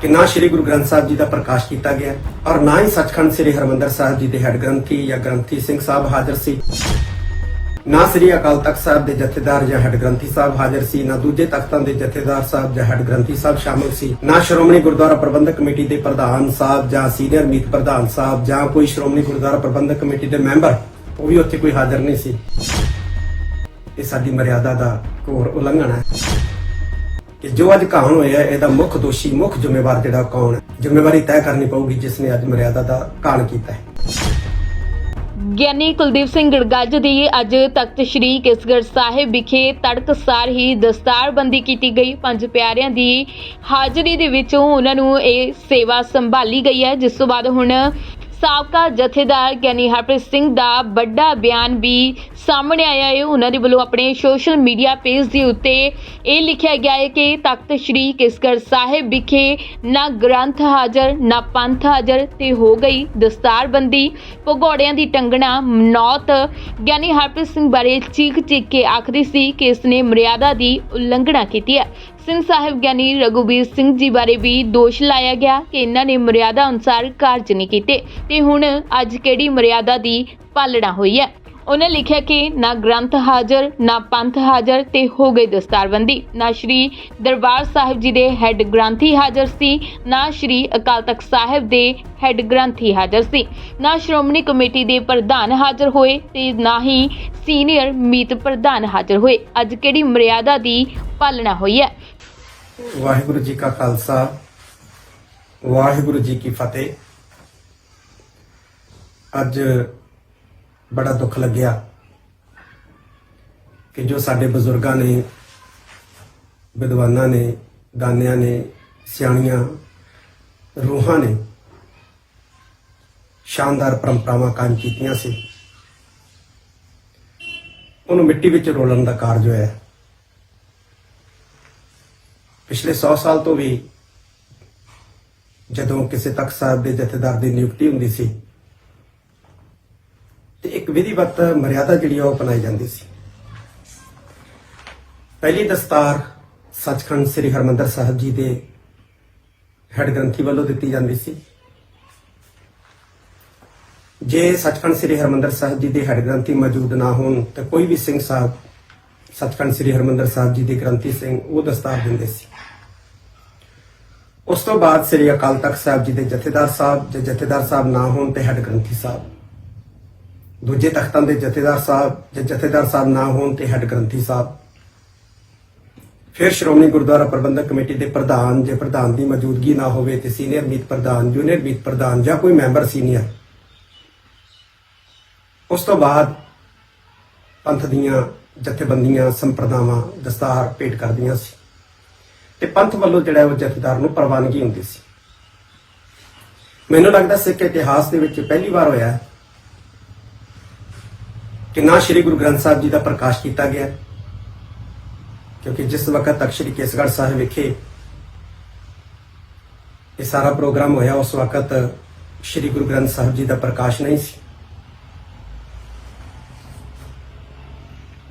ਕਿ ਨਾ ਸ੍ਰੀ ਗੁਰੂ ਗ੍ਰੰਥ ਸਾਹਿਬ ਜੀ ਦਾ ਪ੍ਰਕਾਸ਼ ਕੀਤਾ ਗਿਆ ਔਰ ਨਾ ਹੀ ਸੱਚਖੰਡ ਸ੍ਰੀ ਹਰਮੰਦਰ ਸਾਹਿਬ ਜੀ ਦੇ ਹੈੱਡ ਗ੍ਰੰਥੀ ਜਾਂ ਗ੍ਰੰਥੀ ਸਿੰਘ ਸਾਹਿਬ ਹਾਜ਼ਰ ਸੀ। ਨਾ ਸ੍ਰੀ ਅਕਾਲ ਤਖਤ ਸਾਹਿਬ ਦੇ ਜਥੇਦਾਰ ਜਾਂ ਹੈੱਡ ਗ੍ਰੰਥੀ ਸਾਹਿਬ ਹਾਜ਼ਰ ਸੀ, ਨਾ ਦੂਜੇ ਤਖਤਾਂ ਦੇ ਜਥੇਦਾਰ ਸਾਹਿਬ ਜਾਂ ਹੈੱਡ ਗ੍ਰੰਥੀ ਸਾਹਿਬ ਸ਼ਾਮਲ ਸੀ, ਨਾ ਸ਼੍ਰੋਮਣੀ ਗੁਰਦੁਆਰਾ ਪ੍ਰਬੰਧਕ ਕਮੇਟੀ ਦੇ ਪ੍ਰਧਾਨ ਸਾਹਿਬ ਜਾਂ ਸੀਨੀਅਰ ਮੀਤ ਪ੍ਰਧਾਨ ਸਾਹਿਬ ਜਾਂ ਕੋਈ ਸ਼੍ਰੋਮਣੀ ਗੁਰਦੁਆਰਾ ਪ੍ਰਬੰਧਕ ਕਮੇਟੀ ਦੇ ਮੈਂਬਰ, ਉਹ ਵੀ ਉੱਥੇ ਕੋਈ ਹਾਜ਼ਰ ਨਹੀਂ ਸੀ। ਇਹ ਸਾਡੀ ਮਰਿਆਦਾ ਦਾ ਘੋਰ ਉਲੰਘਣਾ ਹੈ। ਕਿ ਜੋ ਅੱਜ ਕਾਹਨ ਹੋਇਆ ਇਹਦਾ ਮੁੱਖ ਦੋਸ਼ੀ, ਮੁੱਖ ਜ਼ਿੰਮੇਵਾਰ ਜਿਹੜਾ ਕੌਣ ਹੈ? ਜ਼ਿੰਮੇਵਾਰੀ ਤੈਅ ਕਰਨੀ ਪਊਗੀ ਜਿਸ ਨੇ ਅੱਜ ਮਰਿਆਦਾ ਦਾ ਕਾਣ ਕੀਤਾ ਹੈ। ਗਿਆਨੀ ਕੁਲਦੀਪ ਸਿੰਘ ਗੜਗੱਜ ਦੀ ਅੱਜ ਤਖਤ ਸ੍ਰੀ ਕੇਸਗੜ੍ਹ ਸਾਹਿਬ ਵਿਖੇ ਤੜਕਸਾਰ ਹੀ ਦਸਤਾਰਬੰਦੀ ਕੀਤੀ ਗਈ। ਪੰਜ ਪਿਆਰਿਆਂ ਦੀ ਹਾਜ਼ਰੀ ਦੇ ਵਿੱਚੋਂ ਉਹਨਾਂ ਨੂੰ ਇਹ ਸੇਵਾ ਸੰਭਾਲੀ ਗਈ ਹੈ। ਜਿਸ ਤੋਂ ਬਾਅਦ ਹੁਣ ਸਾਬਕਾ ਜਥੇਦਾਰ ਗਿਆਨੀ ਹਰਪ੍ਰੀਤ ਸਿੰਘ ਦਾ ਵੱਡਾ ਬਿਆਨ ਵੀ ਸਾਹਮਣੇ ਆਇਆ ਹੈ। ਉਹਨਾਂ ਦੇ ਵੱਲੋਂ ਆਪਣੇ ਸੋਸ਼ਲ ਮੀਡੀਆ ਪੇਜ ਦੇ ਉੱਤੇ ਇਹ ਲਿਖਿਆ ਗਿਆ ਹੈ ਕਿ ਤਖਤ ਸ੍ਰੀ ਕੇਸਗੜ੍ਹ ਸਾਹਿਬ ਵਿਖੇ ਨਾ ਗ੍ਰੰਥ ਹਾਜ਼ਰ, ਨਾ ਪੰਥ ਹਾਜ਼ਰ ਤੇ ਹੋ ਗਈ ਦਸਤਾਰਬੰਦੀ। ਭਗੌੜਿਆਂ ਦੀ ਟੰਗਣਾ ਮਨੌਤ। ਗਿਆਨੀ ਹਰਪ੍ਰੀਤ ਸਿੰਘ ਬਾਰੇ ਚੀਖ ਚੀਖ ਕੇ ਆਖਦੀ ਸੀ ਕਿ ਇਸ ਨੇ ਮਰਿਆਦਾ ਦੀ ਉਲੰਘਣਾ ਕੀਤੀ ਹੈ। ਸਿੰਘ ਸਾਹਿਬ ਗਿਆਨੀ ਰਘੁਬੀਰ ਸਿੰਘ ਜੀ ਬਾਰੇ ਵੀ ਦੋਸ਼ ਲਾਇਆ ਗਿਆ ਕਿ ਇਹਨਾਂ ਨੇ ਮਰਿਆਦਾ ਅਨੁਸਾਰ ਕਾਰਜ ਨਹੀਂ ਕੀਤੇ ਤੇ ਹੁਣ ਅੱਜ ਕਿਹੜੀ ਮਰਿਆਦਾ ਦੀ ਪਾਲਣਾ ਹੋਈ ਹੈ? ਉਹਨਾਂ ਲਿਖਿਆ ਕਿ ਨਾ ਗ੍ਰੰਥ ਹਾਜ਼ਰ, ਨਾ ਪੰਥ ਹਾਜ਼ਰ ਤੇ ਹੋ ਗਈ ਦਸਤਾਰਬੰਦੀ। ਨਾ ਸ਼੍ਰੀ ਦਰਬਾਰ ਸਾਹਿਬ ਜੀ ਦੇ ਹੈੱਡ ਗ੍ਰੰਥੀ ਹਾਜ਼ਰ ਸੀ, ਨਾ ਸ਼੍ਰੀ ਅਕਾਲ ਤਖਤ ਸਾਹਿਬ ਦੇ ਹੈੱਡ ਗ੍ਰੰਥੀ ਹਾਜ਼ਰ ਸੀ। ਨਾ ਸ਼੍ਰੋਮਣੀ ਕਮੇਟੀ ਦੇ ਪ੍ਰਧਾਨ ਹਾਜ਼ਰ ਹੋਏ ਤੇ ਨਾ ਹੀ ਸੀਨੀਅਰ ਮੀਤ ਪ੍ਰਧਾਨ ਹਾਜ਼ਰ ਹੋਏ। ਅੱਜ ਕਿਹੜੀ ਮਰਿਆਦਾ ਦੀ ਪਾਲਣਾ ਹੋਈ ਹੈ? ਵਾਹਿਗੁਰੂ ਜੀ ਕਾ ਖਾਲਸਾ, ਵਾਹਿਗੁਰੂ ਜੀ ਕੀ ਫਤਿਹ। ਅੱਜ ਬੜਾ ਦੁੱਖ ਲੱਗਿਆ ਕਿ ਜੋ ਸਾਡੇ ਬਜ਼ੁਰਗਾਂ ਨੇ, ਵਿਦਵਾਨਾਂ ਨੇ, ਦਾਨਿਆਂ ਨੇ, ਸਿਆਣੀਆਂ, ਰੂਹਾਂ ਨੇ ਸ਼ਾਨਦਾਰ ਪਰੰਪਰਾਵਾਂ ਕਾਇਮ ਕੀਤੀਆਂ ਸੀ। ਉਹਨੂੰ ਮਿੱਟੀ ਵਿੱਚ ਰੋਲਣ ਦਾ ਕਾਰਜ ਹੋਇਆ। ਪਿਛਲੇ 100 ਸਾਲ ਤੋਂ ਵੀ ਜਦੋਂ ਕਿਸੇ ਤਖਤ ਸਾਹਿਬ ਦੇ ਜਥੇਦਾਰ ਦੀ ਨਿਯੁਕਤੀ ਹੁੰਦੀ ਸੀ, ਤੇ ਇੱਕ ਵਿਧੀਵਤ ਮਰਿਆਦਾ ਜਿਹੜੀ ਆ ਉਹ ਅਪਣਾਈ ਜਾਂਦੀ ਸੀ। ਪਹਿਲੀ ਦਸਤਾਰ ਸੱਚਖੰਡ ਸ੍ਰੀ ਹਰਮੰਦਰ ਸਾਹਿਬ ਜੀ ਦੇ ਹੈੱਡ ਗ੍ਰੰਥੀ ਵੱਲੋਂ ਦਿੱਤੀ ਜਾਂਦੀ ਸੀ। ਜੇ ਸੱਚਖੰਡ ਸ੍ਰੀ ਹਰਮੰਦਰ ਸਾਹਿਬ ਜੀ ਦੇ ਹੈੱਡ ਗ੍ਰੰਥੀ ਮੌਜੂਦ ਨਾ ਹੋਣ, ਤਾਂ ਕੋਈ ਵੀ ਸਿੰਘ ਸਾਹਿਬ ਸੱਚਖੰਡ ਸ੍ਰੀ ਹਰਮੰਦਰ ਸਾਹਿਬ ਜੀ ਦੇ ਗ੍ਰੰਥੀ ਸਿੰਘ ਉਹ ਦਸਤਾਰ ਦਿੰਦੇ ਸੀ। ਉਸ ਤੋਂ ਬਾਅਦ ਸ੍ਰੀ ਅਕਾਲ ਤਖਤ ਸਾਹਿਬ ਜੀ ਦੇ ਜਥੇਦਾਰ ਸਾਹਿਬ ਜੇ ਜਥੇਦਾਰ ਸਾਹਿਬ ਨਾ ਹੋਣ ਤੇ ਹੈੱਡ ਗ੍ਰੰਥੀ ਸਾਹਿਬ। ਦੂਜੇ ਤਖਤਾਂ ਦੇ ਜਥੇਦਾਰ ਸਾਹਿਬ ਜੇ ਜਥੇਦਾਰ ਸਾਹਿਬ ਨਾ ਹੋਣ ਤੇ ਹੈੱਡ ਗ੍ਰੰਥੀ ਸਾਹਿਬ। ਫਿਰ ਸ਼੍ਰੋਮਣੀ ਗੁਰਦੁਆਰਾ ਪ੍ਰਬੰਧਕ ਕਮੇਟੀ ਦੇ ਪ੍ਰਧਾਨ, ਜੇ ਪ੍ਰਧਾਨ ਦੀ ਮੌਜੂਦਗੀ ਨਾ ਹੋਵੇ ਤੇ ਸੀਨੀਅਰ ਮੀਤ ਪ੍ਰਧਾਨ, ਜੂਨੀਅਰ ਮੀਤ ਪ੍ਰਧਾਨ ਜਾਂ ਕੋਈ ਮੈਂਬਰ ਸੀਨੀਅਰ। ਉਸ ਤੋਂ ਬਾਅਦ ਪੰਥ ਦੀਆਂ ਜਥੇਬੰਦੀਆਂ, ਸੰਪਰਦਾਵਾਂ ਦਸਤਾਰ ਭੇਟ ਕਰਦੀਆਂ ਸੀ। ਤੇ ਪੰਥ ਵੱਲੋਂ ਜਿਹੜਾ ਉਹ ਜਥੇਦਾਰ ਨੂੰ ਪ੍ਰਵਾਨਗੀ ਹੁੰਦੀ ਸੀ। ਮੈਨੂੰ ਲੱਗਦਾ ਸਿੱਖ ਇਤਿਹਾਸ ਦੇ ਵਿੱਚ ਪਹਿਲੀ ਵਾਰ ਹੋਇਆ ਹੈ ਕਿ ਨਾ ਸ੍ਰੀ ਗੁਰੂ ਗ੍ਰੰਥ ਸਾਹਿਬ ਜੀ ਦਾ ਪ੍ਰਕਾਸ਼ ਕੀਤਾ ਗਿਆ ਕਿਉਂਕਿ ਜਿਸ ਵਕਤ ਤੱਕ ਸ੍ਰੀ ਕੇਸਗੜ੍ਹ ਸਾਹਿਬ ਵਿਖੇ ਇਹ ਸਾਰਾ ਪ੍ਰੋਗਰਾਮ ਹੋਇਆ, ਉਸ ਵਕਤ ਸ੍ਰੀ ਗੁਰੂ ਗ੍ਰੰਥ ਸਾਹਿਬ ਜੀ ਦਾ ਪ੍ਰਕਾਸ਼ ਨਹੀਂ ਸੀ।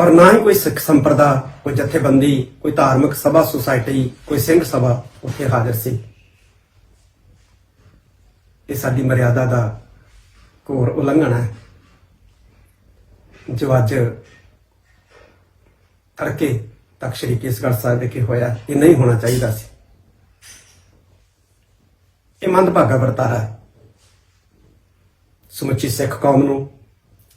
ਔਰ ਨਾ ਹੀ ਕੋਈ ਸਿੱਖ ਸੰਪਰਦਾ, ਕੋਈ ਜਥੇਬੰਦੀ, ਕੋਈ ਧਾਰਮਿਕ ਸਭਾ ਸੁਸਾਇਟੀ ਕੋਈ ਸਿੰਘ ਸਭਾ ਉੱਥੇ ਹਾਜ਼ਰ ਸੀ। ਇਹ ਸਾਡੀ ਮਰਿਆਦਾ ਦਾ ਘੋਰ ਉਲੰਘਣ ਹੈ। ਜੋ ਅੱਜ ਤੜਕੇ ਤੱਕ ਸ਼੍ਰੀ ਕੇਸਗੜ੍ਹ ਸਾਹਿਬ ਵਿਖੇ ਹੋਇਆ, ਇਹ ਨਹੀਂ ਹੋਣਾ ਚਾਹੀਦਾ ਸੀ। ਇਹ ਮੰਦਭਾਗਾ ਵਰਤਾਰਾ ਸਮੁੱਚੀ ਸਿੱਖ ਕੌਮ ਨੂੰ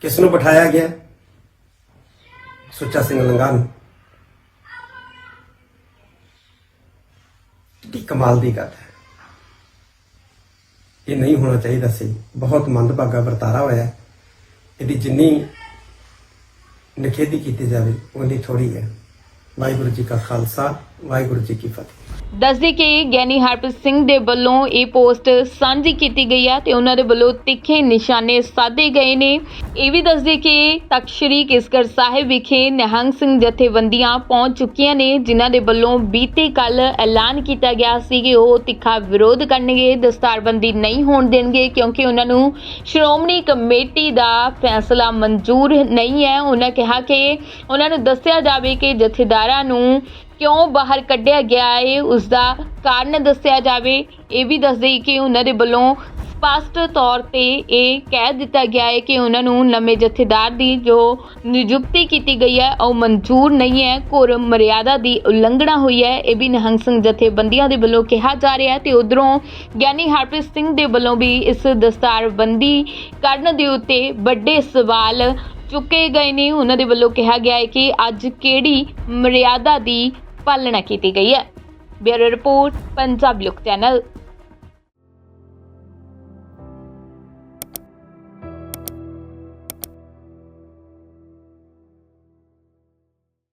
ਕਿਸ ਨੂੰ ਬਿਠਾਇਆ ਗਿਆ? ਸੁੱਚਾ ਸਿੰਘ ਲੰਗਾ ਨੂੰ। ਕਿੰਨੀ ਕਮਾਲ ਦੀ ਗੱਲ ਹੈ। ਇਹ ਨਹੀਂ ਹੋਣਾ ਚਾਹੀਦਾ ਸੀ। ਬਹੁਤ ਮੰਦਭਾਗਾ ਵਰਤਾਰਾ ਹੋਇਆ ਇਹਦੀ ਜਿੰਨੀ ਨਿਖੇਧੀ ਕੀਤੀ ਜਾਵੇ ਉਨੀ ਥੋੜੀ ਹੈ। ਵਾਹਿਗੁਰੂ ਜੀ ਕਾ ਖਾਲਸਾ, ਵਾਹਿਗੁਰੂ ਜੀ ਕੀ ਫਤਿਹ। ਦੱਸਦੇ ਕਿ ਗਿਆਨੀ ਹਰਪ੍ਰੀਤ ਸਿੰਘ ਦੇ ਵੱਲੋਂ ਇਹ ਪੋਸਟ ਸਾਂਝੀ ਕੀਤੀ ਗਈ ਹੈ ਤੇ ਉਹਨਾਂ ਦੇ ਵੱਲੋਂ ਤਿੱਖੇ ਨਿਸ਼ਾਨੇ ਸਾਧੇ ਗਏ ਨੇ। ਇਹ ਵੀ ਦੱਸਦੇ ਕਿ ਤਖ਼ਤ ਸ੍ਰੀ ਕੇਸਗੜ੍ਹ ਸਾਹਿਬ ਵਿਖੇ ਨਿਹੰਗ ਸਿੰਘ ਜਥੇਬੰਦੀਆਂ ਪਹੁੰਚ ਚੁੱਕੀਆਂ ਨੇ, ਜਿਨ੍ਹਾਂ ਦੇ ਵੱਲੋਂ ਬੀਤੇ ਕੱਲ ਐਲਾਨ ਕੀਤਾ ਗਿਆ ਸੀ ਕਿ ਉਹ ਤਿੱਖਾ ਵਿਰੋਧ ਕਰਨਗੇ, ਦਸਤਾਰਬੰਦੀ ਨਹੀਂ ਹੋਣ ਦੇਣਗੇ, ਕਿਉਂਕਿ ਉਹਨਾਂ ਨੂੰ ਸ਼੍ਰੋਮਣੀ ਕਮੇਟੀ ਦਾ ਫੈਸਲਾ ਮਨਜ਼ੂਰ ਨਹੀਂ ਹੈ। ਉਹਨਾਂ ਕਿਹਾ ਕਿ ਉਹਨਾਂ ਨੂੰ ਦੱਸਿਆ ਜਾਵੇ ਕਿ ਜਥੇਦਾਰਾਂ ਨੂੰ ਕਿਉਂ ਬਾਹਰ ਕੱਢਿਆ ਗਿਆ ਹੈ ਉਸ ਦਾ ਕਾਰਨ ਦੱਸਿਆ ਜਾਵੇ। ਇਹ ਵੀ ਦੱਸਦੇ ਕਿ ਉਹਨਾਂ ਦੇ ਵੱਲੋਂ ਸਪਸ਼ਟ ਤੌਰ ਤੇ ਇਹ ਕਹਿ ਦਿੱਤਾ ਗਿਆ ਹੈ ਕਿ ਉਹਨਾਂ ਨੂੰ ਨਵੇਂ ਜਥੇਦਾਰ ਦੀ ਜੋ ਨਿਯੁਕਤੀ ਕੀਤੀ ਗਈ ਹੈ, ਉਹ ਮਨਜ਼ੂਰ ਨਹੀਂ ਹੈ। ਘੋਰ ਮਰਿਆਦਾ ਦੀ ਉਲੰਘਣਾ ਹੋਈ ਹੈ। ਇਹ ਵੀ ਨਿਹੰਗ ਸਿੰਘ ਜਥੇਬੰਦੀਆਂ ਦੇ ਵੱਲੋਂ ਕਿਹਾ ਜਾ ਰਿਹਾ ਹੈ ਤੇ ਉਧਰੋਂ ਗਿਆਨੀ ਹਰਪ੍ਰੀਤ ਸਿੰਘ ਦੇ ਵੱਲੋਂ ਵੀ ਇਸ ਦਸਤਾਰਬੰਦੀ ਕਰਨ ਦੇ ਉੱਤੇ ਵੱਡੇ ਸਵਾਲ ਚੁੱਕੇ ਗਏ ਨੇ। ਉਹਨਾਂ ਦੇ ਵੱਲੋਂ ਕਿਹਾ ਗਿਆ ਹੈ ਕਿ ਅੱਜ ਕਿਹੜੀ ਮਰਿਆਦਾ ਦੀ ਪਾਲਣਾ ਕੀਤੀ ਗਈ ਹੈ। ਬਿਊਰੋ ਰਿਪੋਰਟ ਪੰਜਾਬ ਲੋਕ ਚੈਨਲ।